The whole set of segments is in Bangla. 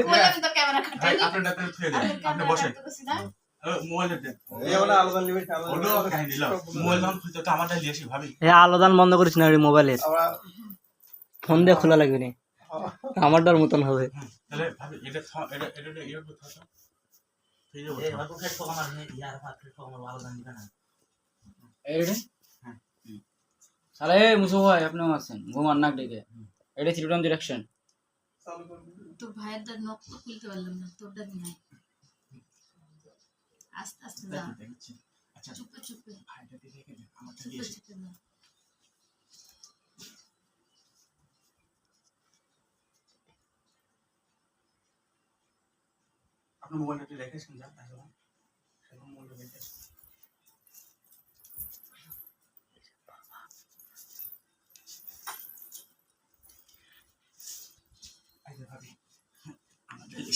আপনি আমি আপনি বসেন। আলোদান বন্ধ করিস না মোবাইলের ফোন দিয়ে খোলা লাগবে না মতন হবে। হবে আমার ইয়ার ফাট ফেট আমার ভালো জানি না। এইটা হ্যাঁ। সালে মুসু ভাই আপনিও আছেন। ঘুমান নাক ডেকে। এটা থ্রি ডিরেকশন তোর ভাইয়ের দাঁত নখ তো খুলতে পারলাম না তোর দাঁত নাই আস্তে আস্তে যা দেখি, দেখছি আচ্ছা চুপে চুপে ভাইটা দিয়ে রেখে দেন আমারটা চুপে দিয়েছি চুপে যা আপনি মোবাইলটা একটু রেখেছেন যা তাহলে এখন মোবাইলটা রেখে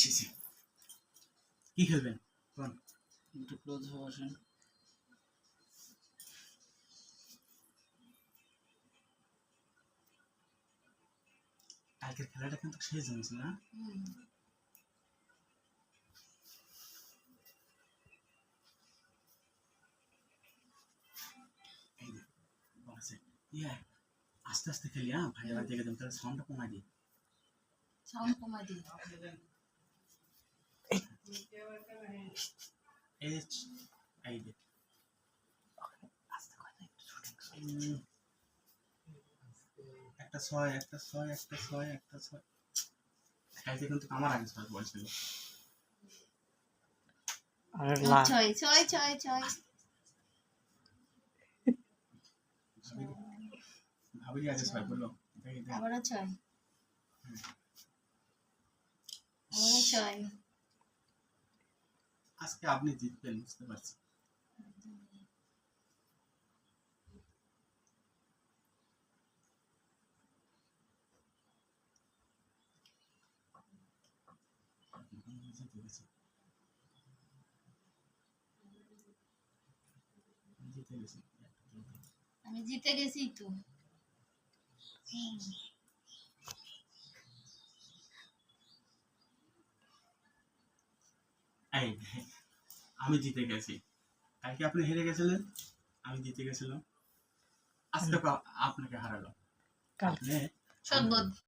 এসেছে। কি খেলবেন? কোন একটু ক্লোজ হয়ে বসেন কালকের খেলাটা কিন্তু শেষ না? আস্তে আস্তে খেলি হ্যাঁ? ভাইয়ারা দেখে দেন তাহলে সাউন্ডটা কমাই দিই। সাউন্ড কমাই দিই। এই যে- এই যে একটু ছয় একটা ছয় একটা ছয় একটা ছয়। কালকে কিন্তু আমার আগে ছয় বলছিল। আর লা। ছয় ছয় ছয় ছয়। ভাবি আগে ছয় বলল। আবারও ছয়। আবারও ছয়। আজকে আপনি জিতবেন বুঝতে পারছি জিতে গেছি। জিতে গেছি আমি জিতে গেছি তো এই আমি জিতে গেছি। কালকে আপনি হেরে গেছিলেন আমি জিতে গেছিলাম। আজকে আপনাকে হারালো কালকে আপনি সদবোধ